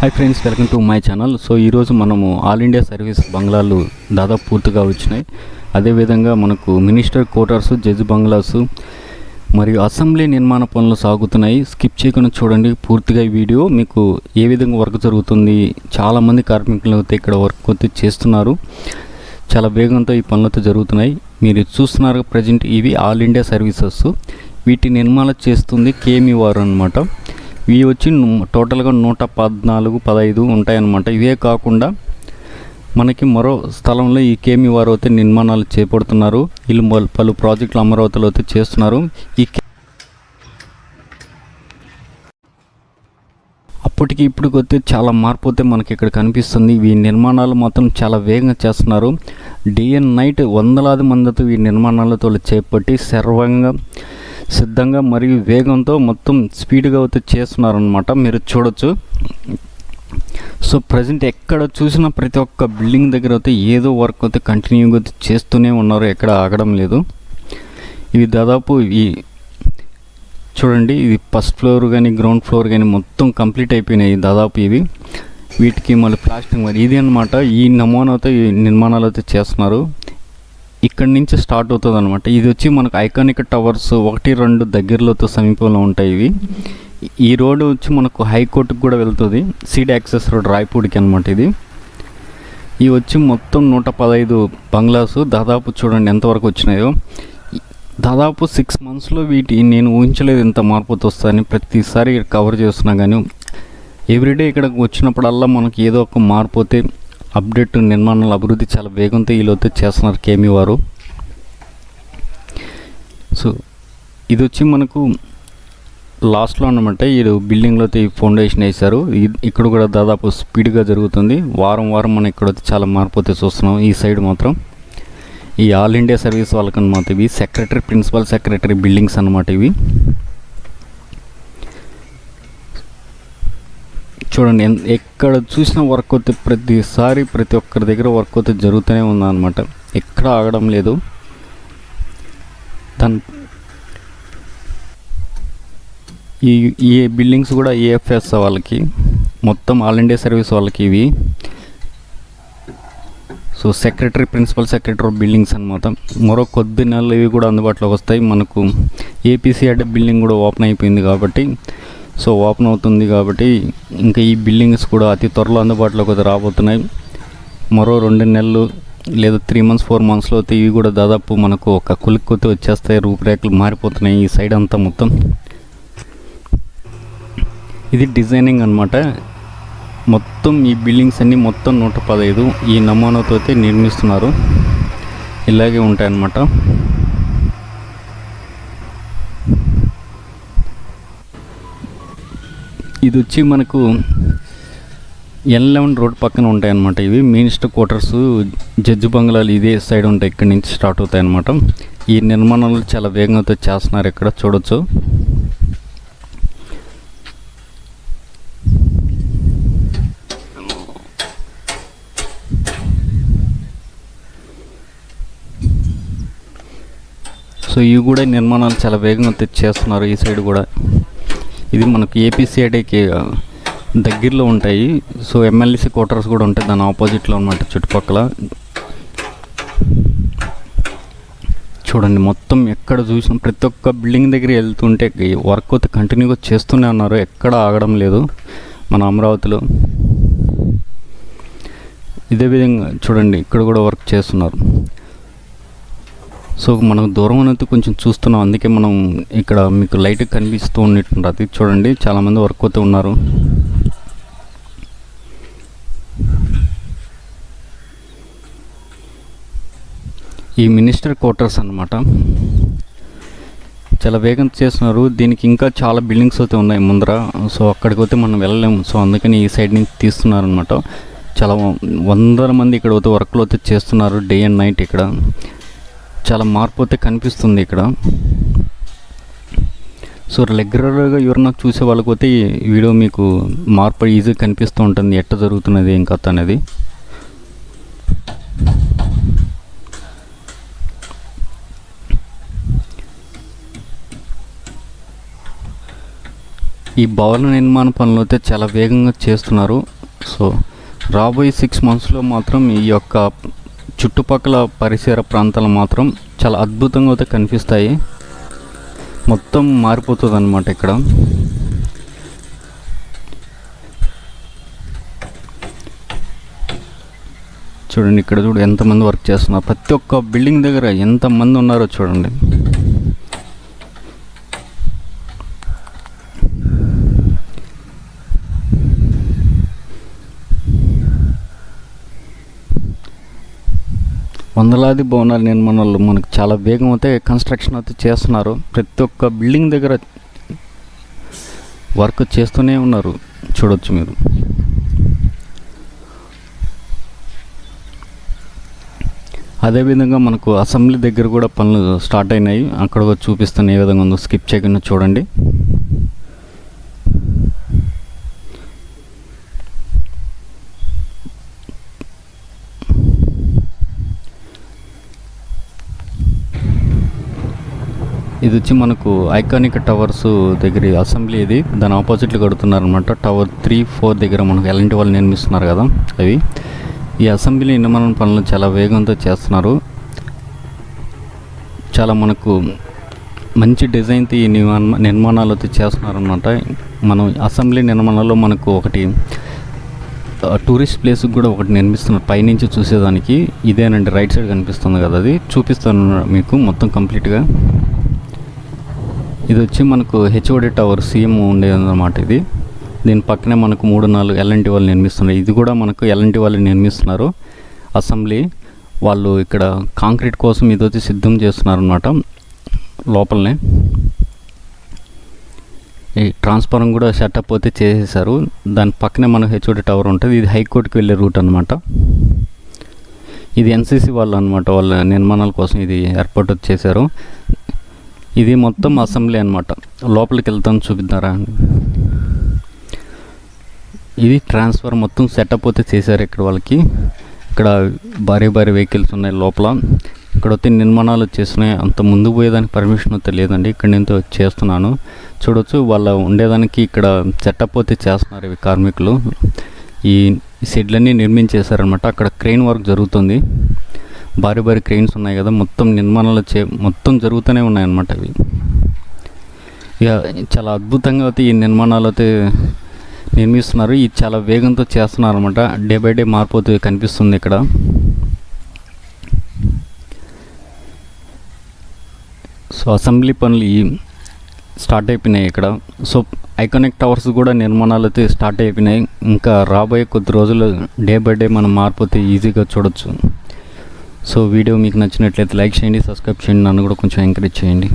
Hi friends welcome to my channel so ఈరోజు మనము all India service బంగ్లాలు దాదాపు పూర్తిగా వచ్చినాయి. అదేవిధంగా మనకు మినిస్టర్ కోటర్స్ జడ్జి బంగ్లాస్ మరియు అసెంబ్లీ నిర్మాణ పనులు సాగుతున్నాయి. స్కిప్ చేయకుండా చూడండి పూర్తిగా ఈ వీడియో. మీకు ఏ విధంగా వర్క్ జరుగుతుంది చాలామంది కార్మికులు అయితే ఇక్కడ వర్క్ అయితే చేస్తున్నారు. చాలా వేగంతో ఈ పనులు అయితే జరుగుతున్నాయి. మీరు చూస్తున్నారు ప్రజెంట్ ఇవి ఆల్ ఇండియా సర్వీసెస్ వీటి నిర్మాణం చేస్తుంది కేమి వారు అనమాట ఇవి వచ్చి టోటల్గా నూట పద్నాలుగు పదహైదు ఉంటాయన్నమాట. ఇవే కాకుండా మనకి మరో స్థలంలో ఈ కేమి వారు అయితే నిర్మాణాలు చేపడుతున్నారు. వీళ్ళు పలు ప్రాజెక్టులు అమరావతిలో అయితే చేస్తున్నారు. ఈ అప్పటికి ఇప్పటికి వస్తే చాలా మార్పు అయితే మనకి ఇక్కడ కనిపిస్తుంది. ఈ నిర్మాణాలు మాత్రం చాలా వేగంగా చేస్తున్నారు. డిఎన్ అండ్ నైట్ వందలాది మందితో ఈ నిర్మాణాలతో చేపట్టి సర్వంగా సిద్ధంగా మరియు వేగంతో మొత్తం స్పీడ్గా అయితే చేస్తున్నారనమాట మీరు చూడొచ్చు. సో ప్రజెంట్ ఎక్కడ చూసినా ప్రతి ఒక్క బిల్డింగ్ దగ్గర అయితే ఏదో వర్క్ అయితే కంటిన్యూగా అయితే చేస్తూనే ఉన్నారు. ఎక్కడ ఆగడం లేదు. ఇవి దాదాపు ఈ చూడండి ఇది ఫస్ట్ ఫ్లోర్ కానీ గ్రౌండ్ ఫ్లోర్ కానీ మొత్తం కంప్లీట్ అయిపోయినాయి దాదాపు ఇవి. వీటికి మళ్ళీ ప్లాస్టింగ్ మరి ఇది అనమాట ఈ నమూనాతో ఈ నిర్మాణాలు అయితే చేస్తున్నారు. ఇక్కడి నుంచి స్టార్ట్ అవుతుంది అనమాట ఇది వచ్చి మనకు ఐకానిక్ టవర్స్ ఒకటి రెండు దగ్గరలోతో సమీపంలో ఉంటాయి ఇవి. ఈ రోడ్డు వచ్చి మనకు హైకోర్టుకు కూడా వెళ్తుంది. సీడ్ యాక్సెస్ రోడ్ రాయపూడికి అనమాట ఇది. ఇవి వచ్చి మొత్తం నూట పదహైదు బంగ్లాస్ దాదాపు చూడండి ఎంతవరకు వచ్చినాయో. దాదాపు సిక్స్ మంత్స్లో వీటి నేను ఊహించలేదు ఇంత మార్పు వస్తుందని ప్రతిసారి కవర్ చేస్తున్నా కానీ ఎవ్రీడే ఇక్కడికి వచ్చినప్పుడల్లా మనకి ఏదో ఒక మార్పు అయితే అప్డేట్ నిర్మాణాల అభివృద్ధి చాలా వేగంతో వీళ్ళైతే చేస్తున్నారు కేమీ వారు. సో ఇది వచ్చి మనకు లాస్ట్లో అనమాట ఈ బిల్డింగ్లో ఈ ఫౌండేషన్ వేశారు. ఇక్కడ కూడా దాదాపు స్పీడ్గా జరుగుతుంది. వారం వారం మనం ఇక్కడ చాలా మార్పు అయితే చూస్తున్నాం ఈ సైడ్ మాత్రం. ఈ ఆల్ ఇండియా సర్వీస్ వాళ్ళకనమాట ఇవి సెక్రటరీ ప్రిన్సిపల్ సెక్రటరీ బిల్డింగ్స్ అనమాట ఇవి. చూడండి ఎక్కడ చూసిన వర్క్ అయితే ప్రతిసారి ప్రతి ఒక్కరి దగ్గర వర్క్ అయితే జరుగుతూనే ఉందన్నమాట. ఎక్కడ ఆగడం లేదు. దాని ఈ ఈ బిల్డింగ్స్ కూడా ఏఎఫ్ఎస్ వాళ్ళకి మొత్తం ఆల్ ఇండియా సర్వీస్ వాళ్ళకి ఇవి. So secretary principal secretary buildings అనమాట మరో కొద్ది నెలలు ఇవి కూడా అందుబాటులోకి వస్తాయి. మనకు ఏపీసీఆర్డే బిల్డింగ్ కూడా ఓపెన్ అయిపోయింది కాబట్టి సో ఓపెన్ అవుతుంది కాబట్టి ఇంకా ఈ బిల్డింగ్స్ కూడా అతి త్వరలో అందుబాటులోకి రాబోతున్నాయి. మరో రెండు నెలలు లేదా త్రీ మంత్స్ ఫోర్ మంత్స్లో అయితే ఇవి కూడా దాదాపు మనకు ఒక కులికొత్తి వచ్చేస్తాయి. రూపురేఖలు మారిపోతున్నాయి ఈ సైడ్ అంతా మొత్తం. ఇది డిజైనింగ్ అనమాట మొత్తం ఈ బిల్డింగ్స్ అన్నీ మొత్తం నూట పదహైదు ఈ నమూనాతో అయితే నిర్మిస్తున్నారు. ఇలాగే ఉంటాయన్నమాట. ఇది వచ్చి మనకు ఎన్ లెవెన్ రోడ్ పక్కన ఉంటాయి అన్నమాట ఇవి మినిస్టర్ క్వార్టర్స్ జడ్జి బంగ్లాలు ఇదే సైడ్ ఉంటాయి. ఇక్కడి నుంచి స్టార్ట్ అవుతాయి అన్నమాట ఈ నిర్మాణాలు చాలా వేగంగా చేస్తున్నారు ఇక్కడ చూడొచ్చు. సో ఇవి కూడా నిర్మాణాలు చాలా వేగంగా చేస్తున్నారు ఈ సైడ్ కూడా. ఇది మనకు ఏపీసీఐడికి దగ్గరలో ఉంటాయి. సో ఎమ్మెల్యేసీ క్వార్టర్స్ కూడా ఉంటాయి. దాని ఆపోజిట్లో అనమాట చుట్టుపక్కల. చూడండి మొత్తం ఎక్కడ చూసిన ప్రతి ఒక్క బిల్డింగ్ దగ్గర వెళ్తుంటే వర్క్ అయితే కంటిన్యూగా చేస్తూనే ఉన్నారు. ఎక్కడ ఆగడం లేదు మన అమరావతిలో. ఇదే విధంగా చూడండి ఇక్కడ కూడా వర్క్ చేస్తున్నారు. సో మనం దూరం అనేది కొంచెం చూస్తున్నాం. అందుకే మనం ఇక్కడ మీకు లైట్ కనిపిస్తూ ఉన్నట్టు చూడండి. చాలామంది వర్క్ అవుతూ ఉన్నారు. ఈ మినిస్టర్ క్వార్టర్స్ అన్నమాట. చాలా వేగం చేస్తున్నారు. దీనికి ఇంకా చాలా బిల్డింగ్స్ అయితే ఉన్నాయి ముందర. సో అక్కడికి పోతే మనం వెళ్ళలేము. సో అందుకని ఈ సైడ్ నుంచి తీస్తున్నారు అనమాట చాలా వందల మంది ఇక్కడ పోతే వర్క్లో అయితే చేస్తున్నారు డే అండ్ నైట్ ఇక్కడ. చాలా మార్పు అయితే కనిపిస్తుంది ఇక్కడ. సో రెగ్యులర్గా ఎవరైనా చూసే వాళ్ళకి పోతే వీడియో మీకు మార్పు ఈజీగా కనిపిస్తూ ఉంటుంది. ఎట్ట జరుగుతున్నది ఏం కథ అనేది. ఈ భవన నిర్మాణ పనులు అయితే చాలా వేగంగా చేస్తున్నారు. సో రాబోయే సిక్స్ మంత్స్లో మాత్రం ఈ యొక్క చుట్టుపక్కల పరిసర ప్రాంతాలు మాత్రం చాలా అద్భుతంగా అయితే కనిపిస్తాయి. మొత్తం మారిపోతుంది అనమాట ఇక్కడ. చూడండి ఇక్కడ చూడు ఎంతమంది వర్క్ చేస్తున్నారు. ప్రతి ఒక్క బిల్డింగ్ దగ్గర ఎంతమంది ఉన్నారో చూడండి. వందలాది భవనాలు నిర్మాణాలు మనకు చాలా వేగం అయితే కన్స్ట్రక్షన్ అయితే చేస్తున్నారు. ప్రతి ఒక్క బిల్డింగ్ దగ్గర వర్క్ చేస్తూనే ఉన్నారు. చూడొచ్చు మీరు. అదేవిధంగా మనకు అసెంబ్లీ దగ్గర కూడా పనులు స్టార్ట్ అయినాయి. అక్కడ కూడా చూపిస్తాను ఏ విధంగా ఉందో. స్కిప్ చేయకుండా చూడండి. ఇది వచ్చి మనకు ఐకానిక్ టవర్స్ దగ్గర అసెంబ్లీ ఇది. దాని ఆపోజిట్లో కడుతున్నారు అనమాట టవర్ త్రీ ఫోర్ దగ్గర మనకు ఎలాంటి వాళ్ళు నిర్మిస్తున్నారు కదా అవి. ఈ అసెంబ్లీ నిర్మాణ పనులు చాలా వేగంతో చేస్తున్నారు. చాలా మనకు మంచి డిజైన్తో ఈ నిర్మాణ నిర్మాణాలు అయితే చేస్తున్నారనమాట మనం అసెంబ్లీ నిర్మాణాల్లో మనకు ఒకటి టూరిస్ట్ ప్లేస్ కూడా ఒకటి నిర్మిస్తున్నారు. పైనుంచి చూసేదానికి. ఇదేనండి రైట్ సైడ్ కనిపిస్తుంది కదా అది. చూపిస్తాను మీకు మొత్తం కంప్లీట్గా ఇది వచ్చి మనకు హెచ్ఓడి టవర్ సీఎం ఉండేదన్నమాట ఇది. దీని పక్కనే మనకు మూడు నాలుగు ఎల్ఎన్టీ వాళ్ళు నిర్మిస్తున్నారు. ఇది కూడా మనకు ఎల్ఎన్టీ వాళ్ళు నిర్మిస్తున్నారు. అసెంబ్లీ వాళ్ళు ఇక్కడ కాంక్రీట్ కోసం ఇది వచ్చి సిద్ధం చేస్తున్నారు అనమాట లోపలనే. ఈ ట్రాన్స్ఫారం కూడా సెటప్ అయితే చేసేసారు. దాని పక్కనే మనకు హెచ్ఓడి టవర్ ఉంటుంది. ఇది హైకోర్టుకి వెళ్ళే రూట్ అనమాట ఇది ఎన్సీసీ వాళ్ళు అనమాట వాళ్ళ నిర్మాణాల కోసం ఇది ఏర్పాటు చేశారు. ఇది మొత్తం అసెంబ్లీ అనమాట లోపలికి వెళ్తాను చూపిద్దారా అండి ఇది ట్రాన్స్ఫర్ మొత్తం సెటప్ అయితే చేశారు ఇక్కడ వాళ్ళకి. ఇక్కడ భారీ భారీ వెహికల్స్ ఉన్నాయి లోపల. ఇక్కడ వచ్చి నిర్మాణాలు చేస్తున్నాయి. అంత ముందు పోయేదానికి పర్మిషన్ అయితే లేదండి. ఇక్కడ నేను చేస్తున్నాను. చూడొచ్చు వాళ్ళ ఉండేదానికి ఇక్కడ సెటప్ అయితే చేస్తున్నారు ఇవి కార్మికులు. ఈ షెడ్లన్నీ నిర్మించేశారనమాట అక్కడ క్రెయిన్ వర్క్ జరుగుతుంది. భారీ భారీ క్రెయిన్స్ ఉన్నాయి కదా మొత్తం నిర్మాణాలు చే మొత్తం జరుగుతూనే ఉన్నాయన్నమాట అవి. ఇక చాలా అద్భుతంగా అయితే ఈ నిర్మాణాలు అయితే నిర్మిస్తున్నారు. ఇది చాలా వేగంతో చేస్తున్నారు అనమాట డే బై డే మార్పు అయితే కనిపిస్తుంది ఇక్కడ. సో అసెంబ్లీ పనులు స్టార్ట్ అయిపోయినాయి ఇక్కడ. సో ఐకానిక్ టవర్స్ కూడా నిర్మాణాలు అయితే స్టార్ట్ అయిపోయినాయి. ఇంకా రాబోయే కొద్ది రోజులు డే బై డే మనం మార్పు అయితే ఈజీగా చూడొచ్చు. సో వీడియో మీకు నచ్చినట్లయితే లైక్ చేయండి సబ్స్క్రైబ్ చేయండి నన్ను కూడా కొంచెం ఎంకరేజ్ చేయండి.